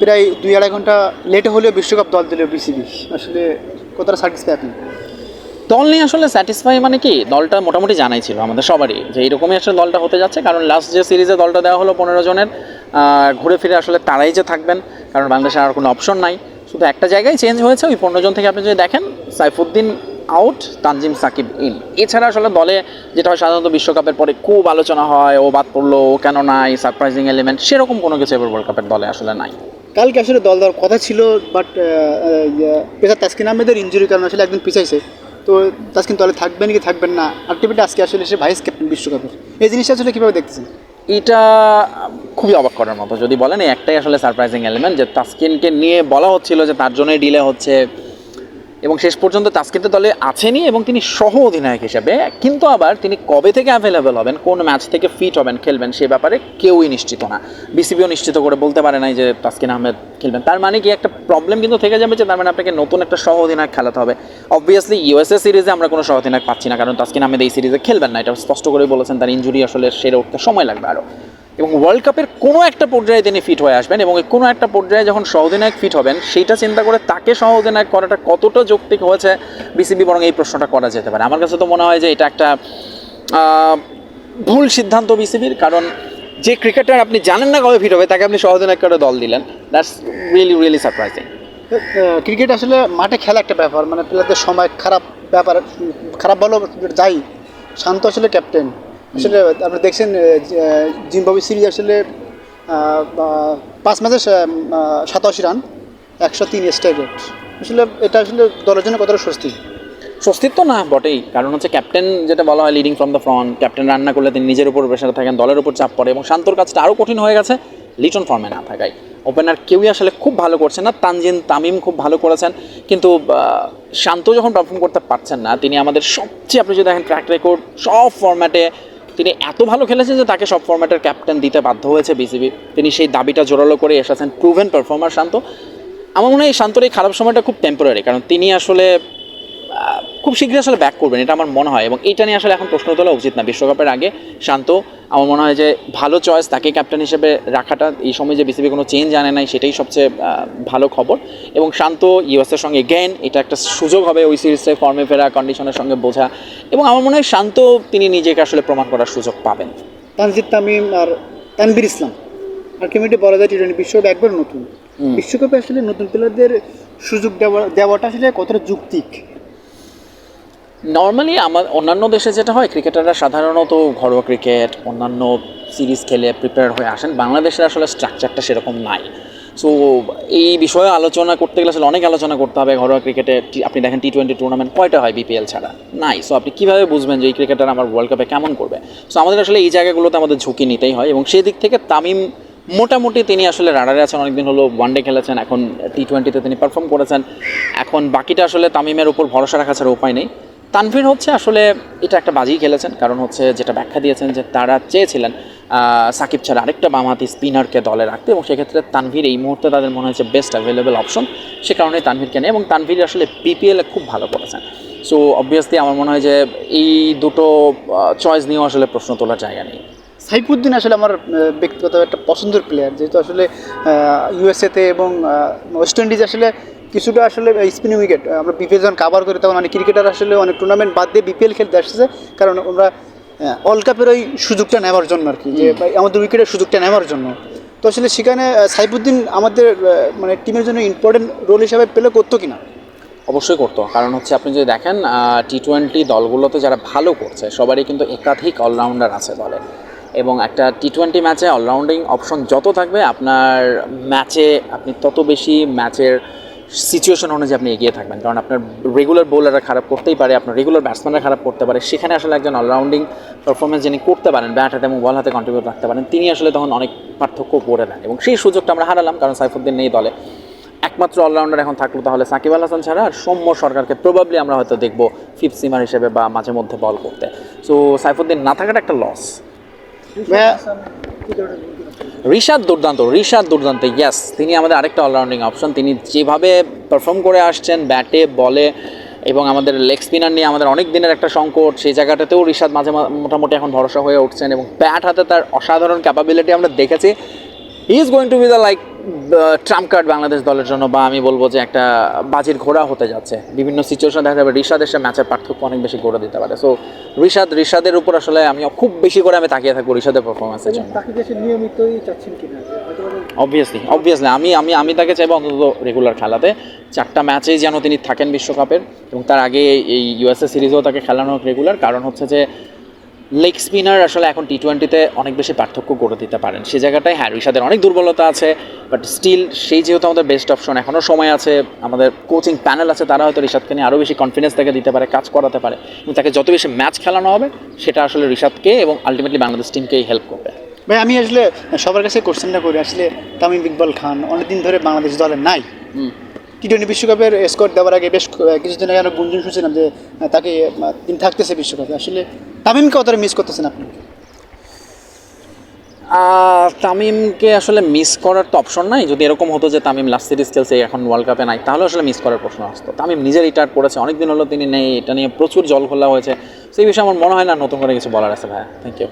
প্রায় দুই আড়াই ঘণ্টা লেটে হলেও বিশ্বকাপ দল দিল বিসিবি আসলে কতটা স্যাটিসফাই আপনি? দল নিয়ে আসলে স্যাটিসফাই মানে কি? দলটা মোটামুটি জানাই ছিল আমাদের সবারই যে এইরকমই আসলে দলটা হতে যাচ্ছে। কারণ লাস্ট যে সিরিজে দলটা দেওয়া হলো পনেরো জনের ঘুরে ফিরে আসলে তারাই যে থাকবেন, কারণ বাংলাদেশের আর কোনো অপশন নাই। শুধু একটা জায়গায় চেঞ্জ হয়েছে, ওই পনেরো জন থেকে আপনি যদি দেখেন, সাইফুদ্দিন আউট তানজিম সাকিব ইন এছাড়া আসলে দলে যেটা হয়, সাধারণত বিশ্বকাপের পরে খুব আলোচনা হয়, ও বাদ পড়ল, ও কেন নাই সারপ্রাইজিং এলিমেন্ট সেরকম কোনো কিছু এবার ওয়ার্ল্ড কাপের দলে আসলে নাই। কালকে আসলে দল দেওয়ার কথা ছিল বাট পেশা তাসকিন আহমেদের ইঞ্জুরির কারণে আসলে একদিন পিছাইছে। তো তাসকিন তাহলে থাকবেন কি থাকবেন না? আলটিমেটলি আজকে আসলে সে ভাইস ক্যাপ্টেন বিশ্বকাপের। এই জিনিসটা আসলে কীভাবে দেখতেছেন? এটা খুবই অবাক করার মতো। যদি বলেন একটাই আসলে সারপ্রাইজিং এলিমেন্ট যে তাসকিনকে নিয়ে বলা হচ্ছিল যে তার জন্যই ডিলে হচ্ছে। এবং শেষ পর্যন্ত তাসকিন তো দলে আছেনই এবং তিনি সহ অধিনায়ক হিসেবে, কিন্তু আবার তিনি কবে থেকে অ্যাভেলেবেল হবেন, কোন ম্যাচ থেকে ফিট হবেন, খেলবেন সে ব্যাপারে কেউই নিশ্চিত না। বিসিবিও নিশ্চিত করে বলতে পারে নাই যে তাসকিন আহমেদ খেলবেন। তার মানে কি একটা প্রবলেম কিন্তু থেকে যাবে যে তার মানে আপনাকে নতুন একটা সহ অধিনায়ক খেলাতে হবে। অবভিয়াসলি ইউএসএ সিরিজে আমরা কোনো সহ অধিনায়ক পাচ্ছি না, কারণ তাসকিন আহমেদ এই সিরিজে খেলবেন না। এটা স্পষ্ট করেই বলেছেন, তার ইঞ্জুরি আসলে সেরে উঠতে সময় লাগবে আরও এবং ওয়ার্ল্ড কাপের কোনো একটা পর্যায়ে তিনি ফিট হয়ে আসবেন এবং কোনো একটা পর্যায়ে যখন সহঅধিনায়ক ফিট হবেন, সেইটা চিন্তা করে তাকে সহঅধিনায়ক করাটা কতটা যৌক্তিক হয়েছে বিসিবি বরং এই প্রশ্নটা করা যেতে পারে। আমার কাছে তো মনে হয় যে এটা একটা ভুল সিদ্ধান্ত বিসিবির, কারণ যে ক্রিকেটার আপনি জানেন না কবে ফিট হবে, তাকে আপনি সহঅধিনায়ক করে দল দিলেন। That's really really surprising cricket আসলে মাঠে খেলা একটা ব্যাপার মানে প্লেয়ারদের সময় খারাপ ব্যাপার খারাপ বলো যাই, শান্ত আসলে ক্যাপ্টেন আসলে আপনি দেখছেন জিম্বাবু সিরিজ আসলে পাঁচ ম্যাচে সাতাশি রান, একশো তিন স্ট্রাইক রেট। আসলে এটা আসলে দলের জন্য কতটা স্বস্তি? স্বস্তির তো না, বটেই। কারণ হচ্ছে ক্যাপ্টেন যেটা বলা হয় leading from the front captain রান্না করলে তিনি নিজের উপর প্রেশার থাকেন, দলের উপর চাপ পড়ে, এবং শান্তর কাজটা আরও কঠিন হয়ে গেছে, লিটন ফর্মে না থাকায়। ওপেনার কেউই আসলে খুব ভালো করছে না, তানজিন তামিম খুব ভালো করেছেন, কিন্তু শান্ত যখন পারফর্ম করতে পারছেন না, তিনি আমাদের সবচেয়ে, আপনি যদি দেখেন ট্র্যাক রেকর্ড সব ফরম্যাটে তিনি এত ভালো খেলেছেন যে তাকে সব ফর্ম্যাটের ক্যাপ্টেন দিতে বাধ্য হয়েছে বিসিবি তিনি সেই দাবিটা জোরালো করে এসেছেন প্রুভেন পারফর্মার শান্ত। আমার মনে হয় শান্তর এই খারাপ সময়টা খুব টেম্পোরারি কারণ তিনি আসলে খুব শীঘ্রই আসলে ব্যাক করবেন এটা আমার মনে হয়। এবং এটা নিয়ে আসলে এখন প্রশ্ন তোলা উচিত না। বিশ্বকাপের আগে শান্ত আমার মনে হয় যে ভালো চয়েস তাকে ক্যাপ্টেন হিসেবে রাখাটা এই সময় যে বিসিবি কোনো চেঞ্জ আনে নাই সেটাই সবচেয়ে ভালো খবর। এবং শান্ত ইউএসের সঙ্গে গেন এটা একটা সুযোগ হবে ওই সিরিজে ফর্মে ফেরা কন্ডিশনের সঙ্গে বোঝা। এবং আমার মনে হয় শান্ত তিনি নিজেকে আসলে প্রমাণ করার সুযোগ পাবেন। তানজিদ তামিম আর তানবির ইসলাম আর আলটিমেটলি বলা যায় টি টোয়েন্টি বিশ্বকাপ একবার নতুন। বিশ্বকাপে আসলে নতুন প্লেয়ারদের সুযোগ দেওয়া দেওয়াটা আসলে কতটা যুক্তিক? নর্মালি আমার অন্যান্য দেশে যেটা হয়, ক্রিকেটাররা সাধারণত ঘরোয়া ক্রিকেট, অন্যান্য সিরিজ খেলে প্রিপেয়ার হয়ে আসেন। বাংলাদেশের আসলে স্ট্রাকচারটা সেরকম নাই। সো এই বিষয়ে আলোচনা করতে গেলে আসলে অনেক আলোচনা করতে হবে ঘরোয়া ক্রিকেটে। আপনি দেখেন টি টোয়েন্টি টুর্নামেন্ট কয়টা হয় বিপিএল ছাড়া? নাই। সো আপনি কীভাবে বুঝবেন যে এই ক্রিকেটার আমার ওয়ার্ল্ড কাপে কেমন করবে? সো আমাদের আসলে এই জায়গাগুলোতে আমাদের ঝুঁকি নিতেই হয় এবং সেই দিক থেকে তামিম মোটামুটি তিনি আসলে রাডারে আছেন, অনেকদিন হলো ওয়ানডে খেলেছেন, এখন টি টোয়েন্টিতে তিনি পারফর্ম করেছেন। এখন বাকিটা আসলে তামিমের উপর ভরসা রাখা ছাড়া উপায় নেই। তানভীর হচ্ছে আসলে এটা একটা বাজি খেলেছেন, কারণ হচ্ছে যেটা ব্যাখ্যা দিয়েছেন যে তারা চেয়েছিলেন সাকিব ছাড়া আরেকটা বামহাতি স্পিনারকে দলে রাখতে, এবং সেক্ষেত্রে তানভীর এই মুহূর্তে তাদের মনে হয়েছে বেস্ট অ্যাভেলেবেল অপশন সে কারণে তানভীরকে নেয়, এবং তানভীর আসলে বিপিএলে খুব ভালো করেছেন। সো অবভিয়াসলি আমার মনে হয় যে এই দুটো চয়েস নিয়েও আসলে প্রশ্ন তোলার জায়গা নেই। সাইফুদ্দিন আসলে আমার ব্যক্তিগত একটা পছন্দের প্লেয়ার যেহেতু আসলে ইউএসএতে এবং ওয়েস্ট ইন্ডিজ আসলে কিছুটা আসলে স্পিনিং উইকেট আমরা বিপিএল যখন কাভার করি তখন অনেক ক্রিকেটার আসলে অনেক টুর্নামেন্ট বাদ দিয়ে বিপিএল খেলতে আসছে কারণ আমরা অল কাপের ওই সুযোগটা নেওয়ার জন্য আর কি যে ভাই, আমাদের উইকেটের সুযোগটা নেওয়ার জন্য। তো আসলে সেখানে সাইফুদ্দিন আমাদের মানে টিমের জন্য ইম্পর্টেন্ট রোল হিসাবে পেলে করতো কিনা? অবশ্যই করতো। কারণ হচ্ছে আপনি যদি দেখেন টি টোয়েন্টি দলগুলোতে যারা ভালো করছে সবারই কিন্তু একাধিক অলরাউন্ডার আছে দলে। এবং একটা টি টোয়েন্টি ম্যাচে অলরাউন্ডিং অপশন যত থাকবে আপনার ম্যাচে আপনি তত বেশি ম্যাচের সিচুয়েশন অনুযায়ী আপনি এগিয়ে থাকবেন। কারণ আপনার রেগুলার বোলাররা খারাপ করতেই পারে, আপনার রেগুলার ব্যাটসম্যানরা খারাপ করতে পারে। সেখানে আসলে একজন অলরাউন্ডিং পারফরমেন্স যিনি করতে পারেন ব্যাট হাতে এবং বল হাতে কন্ট্রিবিউট রাখতে পারেন, তিনি আসলে তখন অনেক পার্থক্য করে দেন। এবং সেই সুযোগটা আমরা হারালাম, কারণ সাইফুদ্দিন নেই দলে। একমাত্র অলরাউন্ডার এখন থাকল তাহলে সাকিব আল হাসান ছাড়া, আর সৌম্য সরকারকে প্রবাবলি আমরা হয়তো দেখব ফিফথ সিমার হিসেবে বা মাঝে মধ্যে বল করতে। সো সাইফুদ্দিন না থাকাটা একটা লস ঋষাদ দুর্দান্ত ঋষাদ দুর্দান্ত ইয়াস তিনি আমাদের আরেকটা অলরাউন্ডিং অপশন তিনি যেভাবে পারফর্ম করে আসছেন ব্যাটে বলে এবং আমাদের লেগ স্পিনার নিয়ে আমাদের অনেক দিনের একটা সংকট, সেই জায়গাটাতেও ঋষাদ মাঝে মোটামুটি এখন ভরসা হয়ে উঠছেন, এবং ব্যাট হাতে তার অসাধারণ ক্যাপাবিলিটি আমরা দেখেছি। He is going to be the like trump card Bangladesh দলের জন্য বা আমি বলব যে একটা বাজির ঘোড়া হতে যাচ্ছে। বিভিন্ন সিচুয়েশন দেখা যাবে ঋষাদ এসে ম্যাচের পার্থক্য অনেক বেশি করে দিতে পারে। সো ঋষাদ ঋষাদের উপর আসলে আমি খুব বেশি করে আমি তাকিয়ে থাকব ঋষাদের পারফরমেন্সের জন্য। নিয়মিতই চাচ্ছেন কিনা? অবভিয়াসলি অবভিয়াসলি আমি আমি আমি তাকে চাইব অন্তত রেগুলার খেলাতে। চারটা ম্যাচেই যেন তিনি থাকেন বিশ্বকাপের এবং তার আগে এই ইউএসএ সিরিজেও তাকে খেলানো রেগুলার কারণ হচ্ছে যে লেগ স্পিনার আসলে এখন টি টোয়েন্টিতে অনেক বেশি পার্থক্য করে দিতে পারেন। সে জায়গাটায় হ্যাঁ ঋষাদের অনেক দুর্বলতা আছে বাট স্টিল সেই যেহেতু আমাদের বেস্ট অপশন এখনও সময় আছে আমাদের কোচিং প্যানেল আছে তারা হয়তো ঋষাদকে নিয়ে আরও বেশি কনফিডেন্স তাকে দিতে পারে কাজ করাতে পারে। এবং তাকে যত বেশি ম্যাচ খেলানো হবে সেটা আসলে ঋষাদকে এবং আলটিমেটলি বাংলাদেশ টিমকেই হেল্প করবে। ভাই আমি আসলে সবার কাছে কোশ্চেনটা করি আসলে তামিম ইকবাল খান অনেকদিন ধরে বাংলাদেশ দলে নাই। টি টোয়েন্টি বিশ্বকাপের স্কোর দেওয়ার আগে বেশ কিছুদিন আগে আমরা গুঞ্জন শুনছিলাম যে তাকে তিনি থাকতেছে বিশ্বকাপে। আসলে তামিমকে কতটা মিস করতেছেন আপনি? তামিমকে আসলে মিস করার তো অপশন নাই। যদি এরকম হতো যে তামিম লাস্ট সিরিজ খেলছে, এখন ওয়ার্ল্ড কাপে নাই, তাহলে আসলে মিস করার প্রশ্ন আসতো। তামিম নিজে রিটায়ার করেছে অনেক দিন হলো তিনি নেই, এটা নিয়ে প্রচুর জল খোলা হয়েছে। সেই বিষয়ে আমার মনে হয় না নতুন করে কিছু বলার আছে ভাইয়া। Thank you